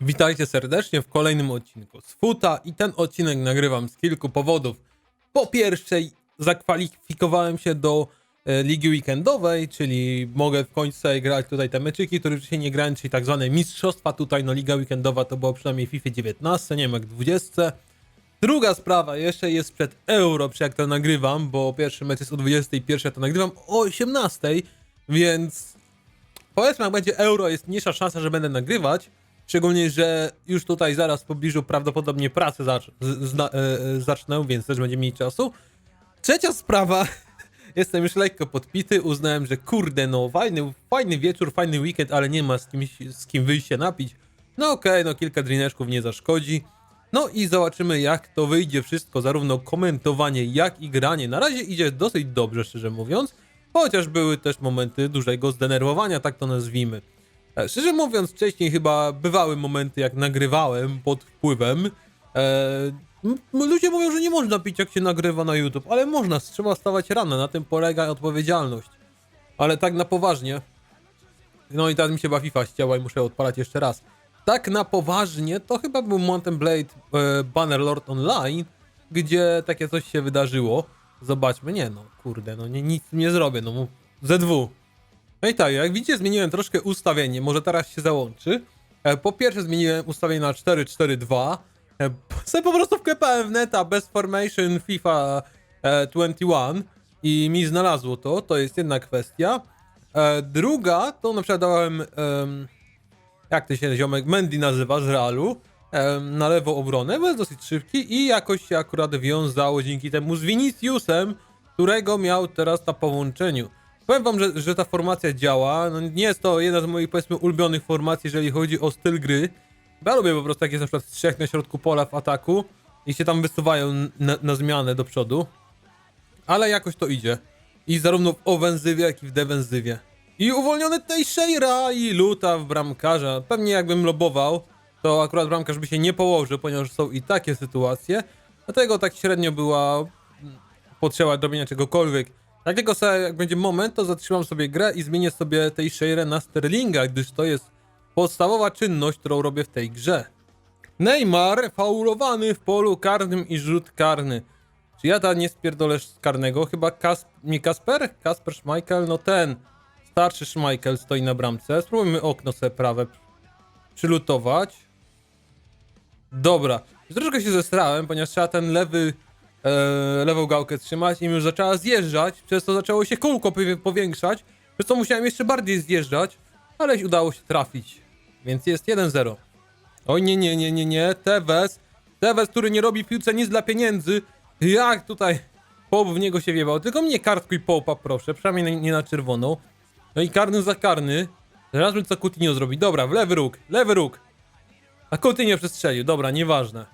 Witajcie serdecznie w kolejnym odcinku z Futa i ten odcinek nagrywam z kilku powodów. Po pierwsze, zakwalifikowałem się do e, ligi weekendowej, czyli mogę w końcu grać tutaj te meczyki, które wcześniej nie grałem, czyli tak zwane mistrzostwa tutaj, no liga weekendowa to było przynajmniej FIFA 19, nie wiem jak 20. Druga sprawa, jeszcze jest przed Euro, przy jak to nagrywam, bo pierwszy mecz jest o 21, to nagrywam o 18, więc powiedzmy, jak będzie euro, jest mniejsza szansa, że będę nagrywać. Szczególnie, że już tutaj zaraz w pobliżu prawdopodobnie pracę zacz, zna, e, e, zacznę, więc też będzie mniej czasu. Trzecia sprawa, jestem już lekko podpity, uznałem, że kurde, no fajny, fajny wieczór, fajny weekend, ale nie ma z, kimś, z kim wyjść się napić. No okej, no kilka drineczków nie zaszkodzi. No i zobaczymy jak to wyjdzie wszystko, zarówno komentowanie jak i granie. Na razie idzie dosyć dobrze, szczerze mówiąc. Chociaż były też momenty dużego zdenerwowania, tak to nazwijmy. E, Szczerze mówiąc, wcześniej chyba bywały momenty, jak nagrywałem pod wpływem. E, ludzie mówią, że nie można pić, jak się nagrywa na YouTube, ale można, trzeba stawać rano, na tym polega odpowiedzialność. Ale tak na poważnie. No i teraz mi się chyba FIFA i muszę odpalać jeszcze raz. Tak na poważnie, to chyba był Mountain Blade e, Bannerlord Online, gdzie takie coś się wydarzyło. Zobaczmy, nie no, kurde, no nie, nic nie zrobię, no mu- ZW. No i tak, jak widzicie, zmieniłem troszkę ustawienie, może teraz się załączy. E, Po pierwsze zmieniłem ustawienie na 4-4-2. E, Sobie po prostu wklepałem w neta Best Formation FIFA e, 21 i mi znalazło to, to jest jedna kwestia. E, Druga, to na przykład dałem, em, jak to się ziomek Mendy nazywa z Realu, na lewą obronę, bo jest dosyć szybki i jakoś się akurat wiązało dzięki temu z Viniciusem, którego miał teraz na połączeniu. Powiem wam, że, że ta formacja działa. No, nie jest to jedna z moich, powiedzmy, ulubionych formacji, jeżeli chodzi o styl gry. Ja lubię po prostu, jak jest na przykład trzech na środku pola w ataku i się tam wysuwają na, na zmianę do przodu. Ale jakoś to idzie. I zarówno w ofensywie, jak i w defensywie. I uwolniony Teixeira i Luta w bramkarza. Pewnie jakbym lobował, to akurat bramkarz by się nie położył, ponieważ są i takie sytuacje. Dlatego tak średnio była potrzeba robienia czegokolwiek. Jak tylko sobie, jak będzie moment, to zatrzymam sobie grę i zmienię sobie tej Share na Sterlinga, gdyż to jest podstawowa czynność, którą robię w tej grze. Neymar faulowany w polu karnym i rzut karny. Czy ja ta nie spierdolę z karnego? Chyba Kas nie Kasper? Kasper Schmeichel? No ten. Starszy Schmeichel stoi na bramce. Spróbujmy okno sobie prawe przylutować. Dobra. Troszkę się zestrałem, ponieważ trzeba ten lewy, e, lewą gałkę trzymać i już zaczęła zjeżdżać, przez to zaczęło się kółko powiększać, przez to musiałem jeszcze bardziej zjeżdżać, ale udało się trafić. Więc jest 1-0. Oj nie, nie, nie, nie, nie, Tevez, Tevez, który nie robi w piłce nic dla pieniędzy, jak tutaj Pope w niego się wiewał, tylko mnie kartkuj Popa proszę, przynajmniej nie na czerwoną. No i karny za karny, zobaczmy co Coutinho zrobi, dobra, w lewy róg, lewy róg. A Coutinho przestrzelił, dobra, nieważne.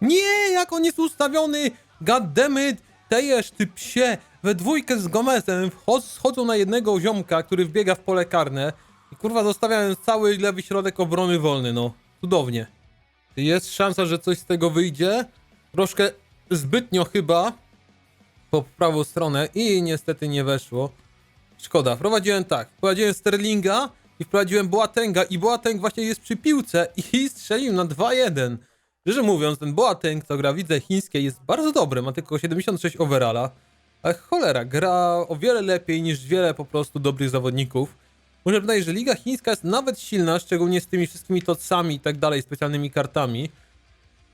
Nie, jak on jest ustawiony! Goddammit! Tejesz, ty psie! We dwójkę z Gomezem schodzą na jednego ziomka, który wbiega w pole karne i kurwa zostawiając cały lewy środek obrony wolny, no. Cudownie. Jest szansa, że coś z tego wyjdzie. Troszkę zbytnio chyba po prawą stronę i niestety nie weszło. Szkoda, wprowadziłem tak. Wprowadziłem Sterlinga i wprowadziłem Boatenga i Boateng właśnie jest przy piłce i strzelił na 2-1. Szczerze mówiąc, ten Boateng, co gra widzę chińskie, jest bardzo dobry, ma tylko 76 overalla. Ale cholera, gra o wiele lepiej niż wiele po prostu dobrych zawodników. Muszę przyznać, że Liga Chińska jest nawet silna, szczególnie z tymi wszystkimi tocami i tak dalej, specjalnymi kartami.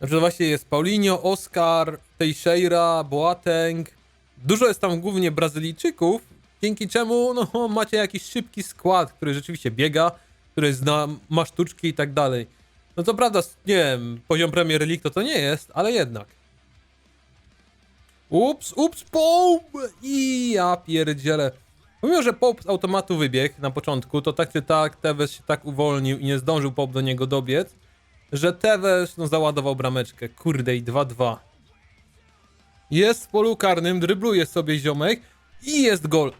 Na przykład właśnie jest Paulinho, Oscar, Teixeira, Boateng. Dużo jest tam głównie Brazylijczyków, dzięki czemu no, macie jakiś szybki skład, który rzeczywiście biega, który zna, ma sztuczki i tak dalej. No to prawda, nie wiem, poziom Premier League to to nie jest, ale jednak. Ups, ups, Pope! I ja pierdzielę. Pomimo, że Pope z automatu wybiegł na początku, to tak czy tak Tevez się tak uwolnił i nie zdążył Pope do niego dobiec, że Tevez no, załadował brameczkę. Kurde i 2-2. Jest w polu karnym, drybluje sobie ziomek i jest gol.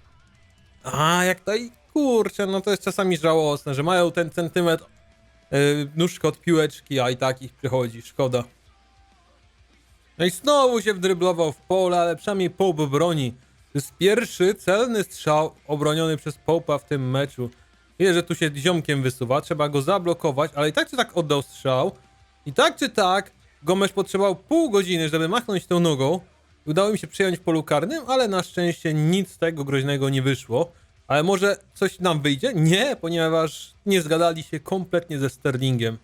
A, jak tutaj, kurczę, no to jest czasami żałosne, że mają ten centymetr nóżkę od piłeczki, a i tak ich przychodzi, szkoda. No i znowu się wdryblował w pole, ale przynajmniej Pope broni. To jest pierwszy celny strzał obroniony przez Pope'a w tym meczu. Wie, że tu się ziomkiem wysuwa, trzeba go zablokować, ale i tak czy tak oddał strzał. I tak czy tak, Gomes potrzebował pół godziny, żeby machnąć tą nogą. Udało mi się przejąć w polu karnym, ale na szczęście nic z tego groźnego nie wyszło. Ale może coś nam wyjdzie? Nie, ponieważ nie zgadali się kompletnie ze Sterlingiem.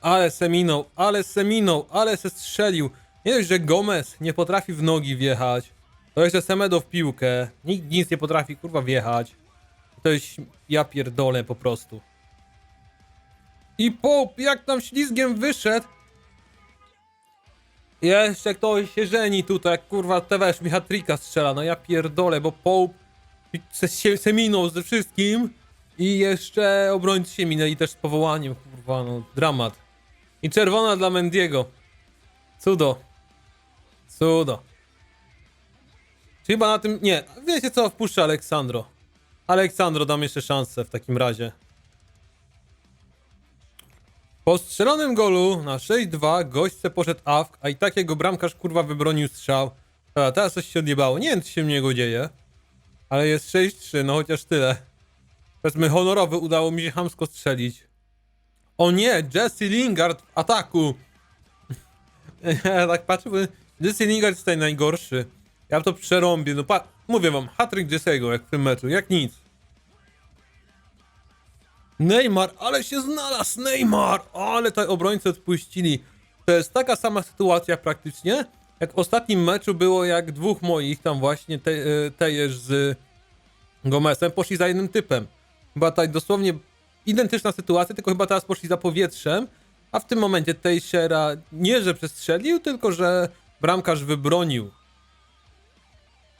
Ale se minął, ale se minął, ale se strzelił. Nie dość, że Gomez nie potrafi w nogi wjechać. To jeszcze Semedo w piłkę. Nikt nic nie potrafi, kurwa, wjechać. To jest... ja pierdolę po prostu. I Pope, jak tam ślizgiem wyszedł. Jeszcze ktoś się żeni tutaj, jak kurwa TVS mi hat-tricka strzela, no ja pierdolę, bo Pope se, się, se minął ze wszystkim i jeszcze obrońcy się minęli też z powołaniem, kurwa, no dramat. I czerwona dla Mendiego. Cudo. Cudo. Chyba na tym, nie, wiecie co, wpuszczę Aleksandro. Aleksandro dam jeszcze szansę w takim razie. Po strzelonym golu na 6-2 gośćce poszedł AFK, a i tak jego bramkarz kurwa wybronił strzał. Dobra, teraz coś się odjebało. Nie wiem, co się w niego dzieje. Ale jest 6-3, no chociaż tyle. Powiedzmy, honorowy udało mi się hamsko strzelić. O nie, Jesse Lingard w ataku. ja tak patrzę, Jesse Lingard jest tutaj najgorszy. Ja to przerąbię, no pa... Mówię wam, hatryk Jesse'ego jak w tym meczu, jak nic. Neymar, ale się znalazł Neymar! Ale tutaj obrońcy odpuścili. To jest taka sama sytuacja praktycznie, jak w ostatnim meczu było, jak dwóch moich tam właśnie, te, e, z Gomezem, poszli za jednym typem. Chyba tutaj dosłownie identyczna sytuacja, tylko chyba teraz poszli za powietrzem, a w tym momencie Tejszera nie, że przestrzelił, tylko że bramkarz wybronił.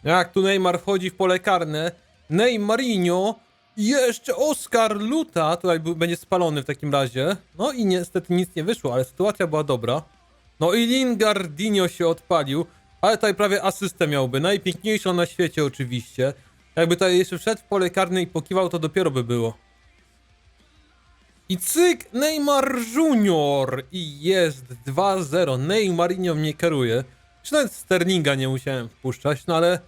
Jak tu Neymar wchodzi w pole karne, Neymarinho jeszcze Oscar Luta tutaj będzie spalony w takim razie. No i niestety nic nie wyszło, ale sytuacja była dobra. No i Lingardinho się odpalił, ale tutaj prawie asystę miałby. Najpiękniejszą na świecie oczywiście. Jakby tutaj jeszcze wszedł w pole karne i pokiwał, to dopiero by było. I cyk, Neymar Junior! I jest 2-0. Neymarinho mnie kieruje. Czy nawet Sterlinga nie musiałem wpuszczać, no ale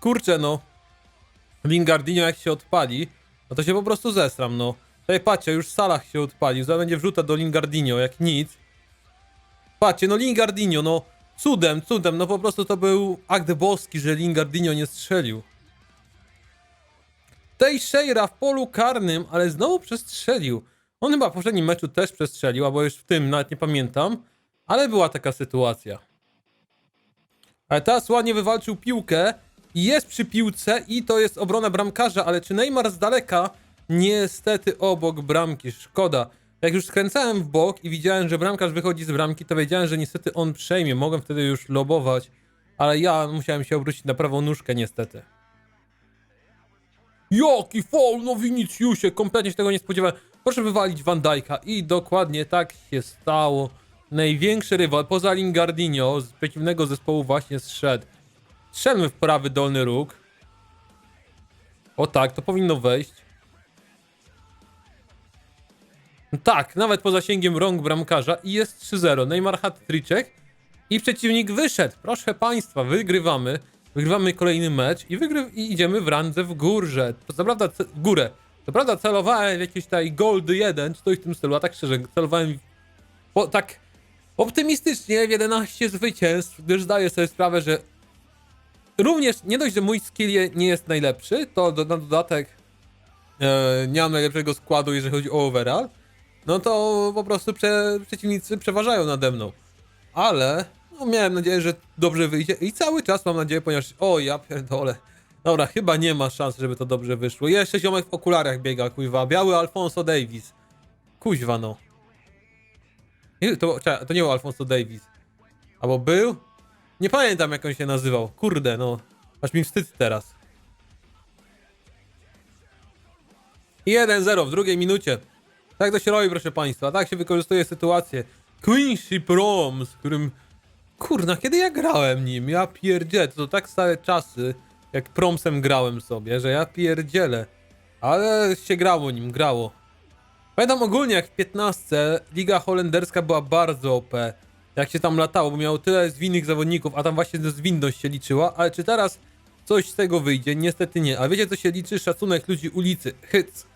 kurczę no. Lingardinho jak się odpali, no to się po prostu zestram, no. Tutaj patrzcie, już Salah się odpalił, zaraz będzie wrzuta do Lingardinho, jak nic. Patrzcie, no Lingardinho, no cudem, cudem, no po prostu to był akt boski, że Lingardinho nie strzelił. Teixeira w polu karnym, ale znowu przestrzelił. On chyba w poprzednim meczu też przestrzelił, albo już w tym, nawet nie pamiętam, ale była taka sytuacja. Ale teraz ładnie wywalczył piłkę jest przy piłce i to jest obrona bramkarza, ale czy Neymar z daleka? Niestety obok bramki, szkoda. Jak już skręcałem w bok i widziałem, że bramkarz wychodzi z bramki, to wiedziałem, że niestety on przejmie. Mogłem wtedy już lobować, ale ja musiałem się obrócić na prawą nóżkę niestety. Jaki foul, no Viniciusie, kompletnie się tego nie spodziewałem. Proszę wywalić Van Dijk'a i dokładnie tak się stało. Największy rywal poza Lingardinho z przeciwnego zespołu właśnie zszedł. Strzelmy w prawy dolny róg. O tak, to powinno wejść. Tak, nawet po zasięgiem rąk bramkarza i jest 3-0. Neymar hat i przeciwnik wyszedł. Proszę państwa, wygrywamy. Wygrywamy kolejny mecz i, wygry i idziemy w randze w górze. To prawda w górę. To prawda celowałem w jakieś tutaj goldy 1 czy coś w tym stylu, a tak szczerze celowałem po, tak optymistycznie w 11 zwycięstw, gdyż zdaję sobie sprawę, że również nie dość, że mój skill nie jest najlepszy, to do, na dodatek e, nie mam najlepszego składu, jeżeli chodzi o overall, no to po prostu prze, przeciwnicy przeważają nade mną. Ale no, miałem nadzieję, że dobrze wyjdzie i cały czas mam nadzieję, ponieważ o ja pierdolę. Dobra, chyba nie ma szans, żeby to dobrze wyszło. Jeszcze ziomek w okularach biega, kuźwa. Biały Alfonso Davis. Kuźwa no. To, to nie był Alfonso Davis. Albo był? Nie pamiętam jak on się nazywał. Kurde, no. Aż mi wstyd teraz. 1-0 w drugiej minucie. Tak to się robi, proszę państwa. Tak się wykorzystuje sytuację. Quincy Prom, z którym... Kurna, kiedy ja grałem nim? Ja pierdzielę. To, tak stare czasy, jak Promsem grałem sobie, że ja pierdzielę. Ale się grało nim, grało. Pamiętam ogólnie jak w 15 Liga Holenderska była bardzo OP. Jak się tam latało, bo miało tyle zwinnych zawodników, a tam właśnie zwinność się liczyła, ale czy teraz coś z tego wyjdzie. Niestety nie. A wiecie co się liczy? Szacunek ludzi ulicy. Hyc.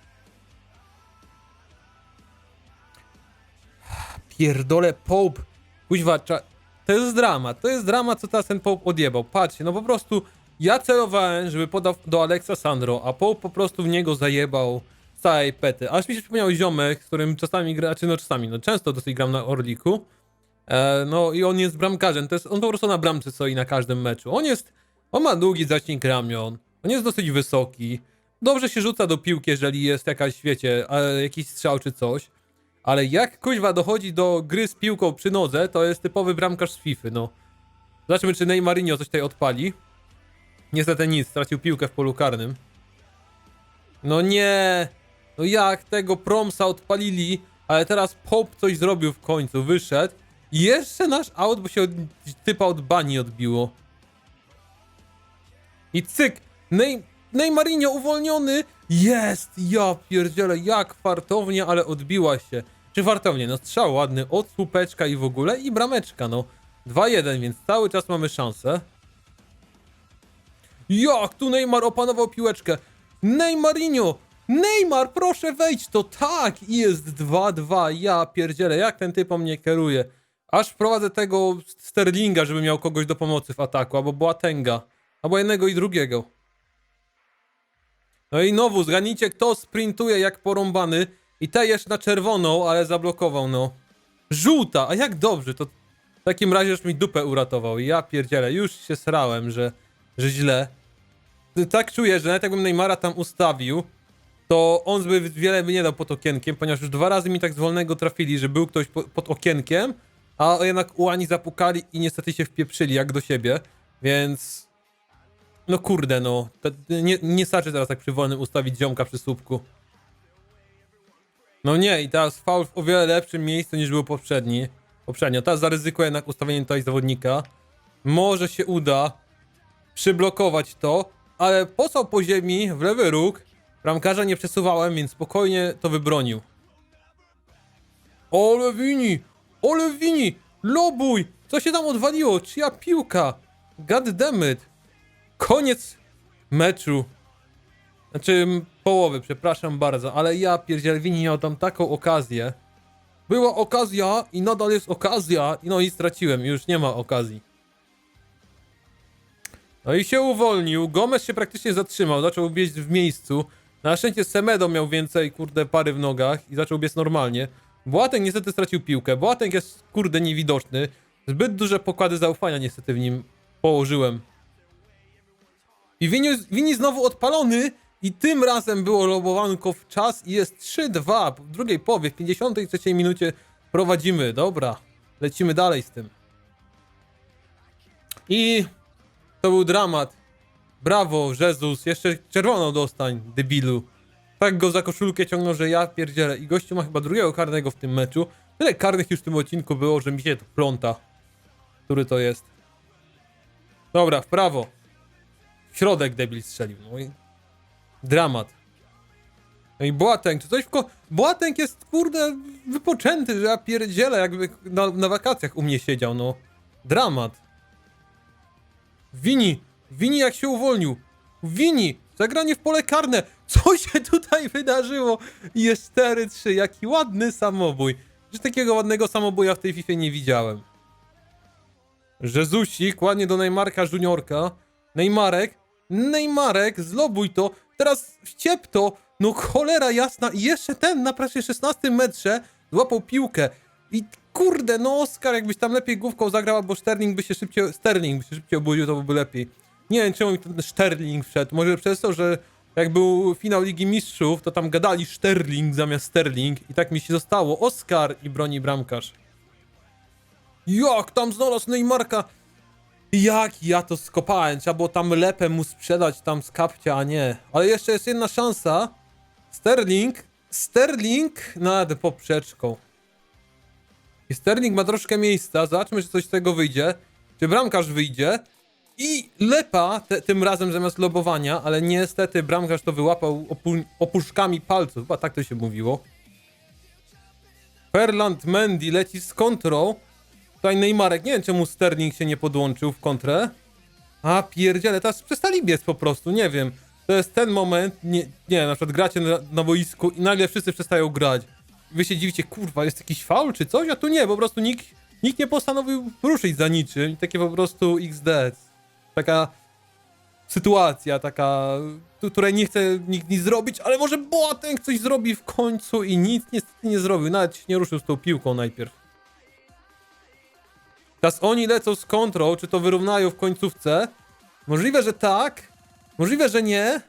Pierdole Pope. Kuźwa, to jest drama. To jest drama, co teraz ten Pope odjebał. Patrzcie, no po prostu ja celowałem, żeby podał do Alexa Sandro, a Pope po prostu w niego zajebał całej pety. Aż mi się przypomniał ziomek, z którym czasami gra, czy no czasami, no często dosyć gram na Orliku. E, no i on jest bramkarzem, to jest, on po prostu na bramce stoi na każdym meczu. On jest, on ma długi zasięg ramion, on jest dosyć wysoki, dobrze się rzuca do piłki, jeżeli jest jakaś, wiecie, jakiś strzał czy coś. Ale jak kuźwa dochodzi do gry z piłką przy nodze, to jest typowy bramkarz z FIFA, no. Zobaczmy, czy Neymarinho coś tutaj odpali. Niestety nic, stracił piłkę w polu karnym. No nie! No jak tego Promsa odpalili, ale teraz Pope coś zrobił w końcu, wyszedł. Jeszcze nasz aut, bo się od, typa od bani odbiło. I cyk! Ney, Neymarinho uwolniony! Jest! Ja pierdzielę, jak fartownie, ale odbiła się. Czy fartownie? No strzał ładny od słupeczka i w ogóle i brameczka, no. 2-1, więc cały czas mamy szansę. Jak tu Neymar opanował piłeczkę? Neymarinho! Neymar, proszę wejdź to tak! I jest 2-2. Ja pierdzielę, jak ten typ o mnie kieruje. Aż wprowadzę tego Sterlinga, żeby miał kogoś do pomocy w ataku, albo Boatenga. Albo jednego i drugiego. No i znowu, zgadnijcie kto sprintuje jak porąbany. I te jeszcze na czerwoną, ale zablokował, no. Żółta, a jak dobrze, to w takim razie już mi dupę uratował. Ja pierdzielę, już się srałem, że, że źle. Tak czuję, że nawet jakbym Neymara tam ustawił, to on by wiele by nie dał pod okienkiem, ponieważ już dwa razy mi tak z wolnego trafili, że był ktoś po, pod okienkiem, a jednak ułani zapukali i niestety się wpieprzyli jak do siebie, więc... No kurde, no. Nie, nie starczy teraz tak przy wolnym ustawić ziomka przy słupku. No nie, i teraz faul w o wiele lepszym miejscu niż był poprzedni. Poprzednio. Teraz zaryzykuję jednak ustawienie tutaj zawodnika. Może się uda przyblokować to, ale posłał po ziemi w lewy róg. Bramkarza nie przesuwałem, więc spokojnie to wybronił. Ole wini! Ole wini! Lobuj! Co się tam odwaliło? Czyja piłka? God damn. Koniec meczu. Znaczy połowy, przepraszam bardzo, ale ja pierdziel Wini miał tam taką okazję. Była okazja i nadal jest okazja, no i straciłem, już nie ma okazji. No i się uwolnił, Gomez się praktycznie zatrzymał, zaczął biec w miejscu. Na szczęście Semedo miał więcej, kurde, pary w nogach i zaczął biec normalnie. Boateng niestety stracił piłkę, Boateng jest, kurde, niewidoczny. Zbyt duże pokłady zaufania niestety w nim położyłem. I Wini, Wini znowu odpalony i tym razem było lobowanko w czas i jest 3-2 w drugiej połowie, w 53 minucie prowadzimy. Dobra, lecimy dalej z tym. I to był dramat. Brawo, Jezus, jeszcze czerwoną dostań, debilu. Tak go za koszulkę ciągnął, że ja pierdzielę. I gościu ma chyba drugiego karnego w tym meczu. Tyle karnych już w tym odcinku było, że mi się to pląta. Który to jest. Dobra, w prawo. W środek debil strzelił. No i dramat. No i Boateng, czy coś w ko... Boateng jest, kurde, wypoczęty, że ja pierdzielę, jakby na, na wakacjach u mnie siedział, no. Dramat. Wini, Wini jak się uwolnił. Wini, zagranie w pole karne. Co się tutaj wydarzyło? Jest 4-3, jaki ładny samobój. Że takiego ładnego samobuja w tej FIFA nie widziałem. Jezusik, ładnie do Neymarka Juniorka. Neymarek, Neymarek, zlobuj to. Teraz wciep to. No cholera jasna. I jeszcze ten na prawie 16 metrze złapał piłkę. I kurde, no Oskar, jakbyś tam lepiej główką zagrał, bo Sterling by się szybciej, Sterling by się szybciej obudził, to byłby lepiej. Nie wiem, czemu mi ten Sterling wszedł. Może przez to, że jak był finał Ligi Mistrzów, to tam gadali Sterling zamiast Sterling i tak mi się zostało. Oskar i broni bramkarz. Jak tam znalazł Neymarka? Jak ja to skopałem? Trzeba było tam lepę mu sprzedać tam z kapcia, a nie. Ale jeszcze jest jedna szansa. Sterling. Sterling nad poprzeczką. I Sterling ma troszkę miejsca. Zobaczmy, czy coś z tego wyjdzie. Czy bramkarz wyjdzie. I lepa te, tym razem zamiast lobowania, ale niestety bramkarz to wyłapał opu opuszkami palców. Chyba tak to się mówiło. Ferland Mendy leci z kontrą. Tutaj Neymarek, nie wiem czemu Sterling się nie podłączył w kontrę. A pierdziele, teraz przestali biec po prostu, nie wiem. To jest ten moment, nie, nie na przykład gracie na, na boisku i nagle wszyscy przestają grać. Wy się dziwicie, kurwa, jest jakiś faul czy coś? A tu nie, po prostu nikt, nikt nie postanowił ruszyć za niczym. Takie po prostu XD. Taka sytuacja, taka, której nie chce nikt nic zrobić, ale może Boateng coś zrobi w końcu i nic niestety nie zrobił. Nawet się nie ruszył z tą piłką najpierw. Teraz oni lecą z kontrą, czy to wyrównają w końcówce? Możliwe, że tak. Możliwe, że nie.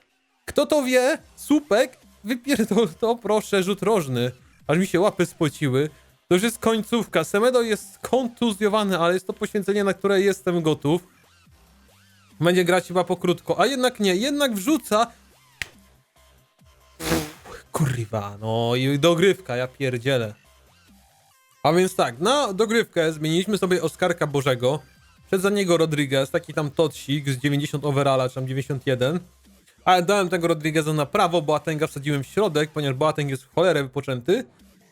Kto to wie? Słupek? Wypierdol to, proszę, rzut rożny. Aż mi się łapy spociły. To już jest końcówka. Semedo jest kontuzjowany, ale jest to poświęcenie, na które jestem gotów. Będzie grać chyba pokrótko, a jednak nie. Jednak wrzuca. Kurwa, no i dogrywka, ja pierdzielę. A więc tak, na dogrywkę zmieniliśmy sobie Oskarka Bożego. Przed za niego Rodriguez, taki tam Totsik z 90 overalla, czy tam 91. Ale dałem tego Rodrigueza na prawo, Boatenga wsadziłem w środek, ponieważ Boateng jest w cholerę wypoczęty.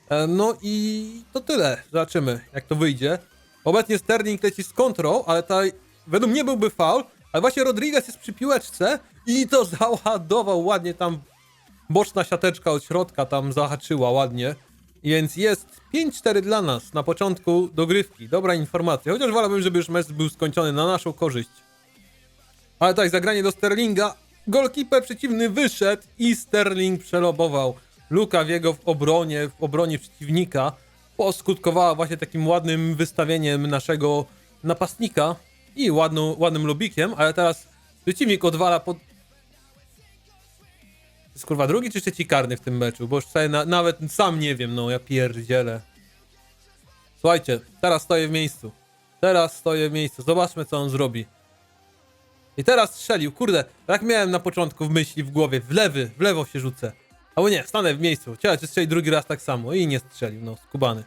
E, No i to tyle. Zobaczymy, jak to wyjdzie. Obecnie Sterling leci z kontrą, ale tutaj według mnie byłby faul, ale właśnie Rodriguez jest przy piłeczce i to załadował ładnie tam boczna siateczka od środka tam zahaczyła ładnie. Więc jest 5-4 dla nas na początku dogrywki. Dobra informacja. Chociaż wolałbym, żeby już mecz był skończony na naszą korzyść. Ale tak, zagranie do Sterlinga. Golkiper przeciwny wyszedł i Sterling przelobował. Luka w jego w obronie, w obronie przeciwnika poskutkowała właśnie takim ładnym wystawieniem naszego napastnika i ładną, ładnym lobikiem, ale teraz przeciwnik odwala pod, to jest kurwa drugi czy trzeci karny w tym meczu, bo już na, nawet sam nie wiem, no ja pierdzielę. Słuchajcie, teraz stoję w miejscu. Teraz stoję w miejscu, zobaczmy co on zrobi. I teraz strzelił, kurde, tak miałem na początku w myśli, w głowie, w lewy, w lewo się rzucę. Albo nie, stanę w miejscu, ciekawe czy strzeli drugi raz tak samo i nie strzelił, no, skubany.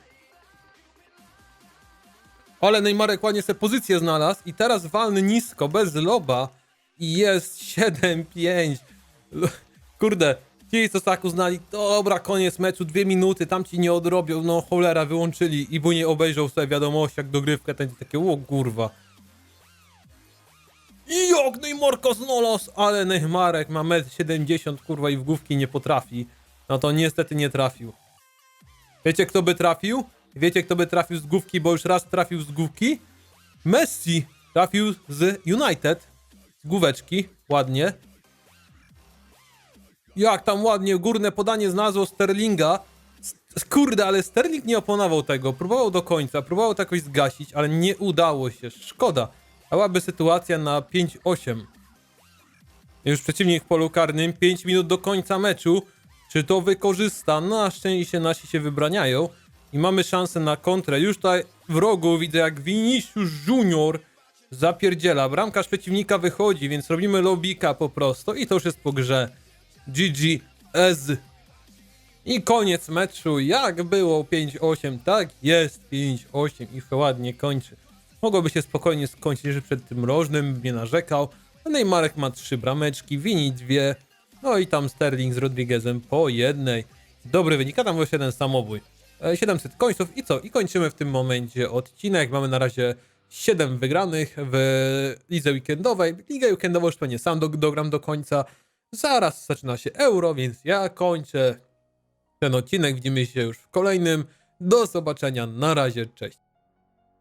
Ale Neymarek ładnie sobie pozycję znalazł i teraz walny nisko, bez loba i jest 7-5. L- Kurde, ci co tak uznali, dobra, koniec meczu, dwie minuty, tam ci nie odrobią, no cholera, wyłączyli i bo nie obejrzał sobie wiadomości jak dogrywkę, ten takie, o kurwa. I jak Neymarka znalazł, ale Neymarek ma 1,70 m, kurwa, i w główki nie potrafi. No to niestety nie trafił. Wiecie kto by trafił? Wiecie kto by trafił z główki, bo już raz trafił z główki? Messi trafił z United. Z główeczki, ładnie. Jak tam ładnie górne podanie znalazło Sterlinga. Kurde, ale Sterling nie oponował tego. Próbował do końca, próbował to jakoś zgasić, ale nie udało się. Szkoda. Byłaby sytuacja na 5-8. Już przeciwnik w polu karnym, 5 minut do końca meczu. Czy to wykorzysta? Na szczęście nasi się wybraniają. I mamy szansę na kontrę. Już tutaj w rogu widzę jak Vinicius Junior zapierdziela. Bramkarz przeciwnika wychodzi, więc robimy lobika po prostu. I to już jest po grze. GG S. I koniec meczu. Jak było 5-8, tak jest 5-8 i się ładnie kończy. Mogłoby się spokojnie skończyć, że przed tym rożnym nie narzekał. Neymarek ma trzy brameczki, Vini dwie. No i tam Sterling z Rodriguezem po jednej. Dobry wynik, a tam był jeden samobój. E, 700 końców i co? I kończymy w tym momencie odcinek. Mamy na razie 7 wygranych w lidze weekendowej. Ligę weekendową już pewnie sam do, dogram do końca. Zaraz zaczyna się euro, więc ja kończę ten odcinek. Widzimy się już w kolejnym. Do zobaczenia. Na razie, cześć.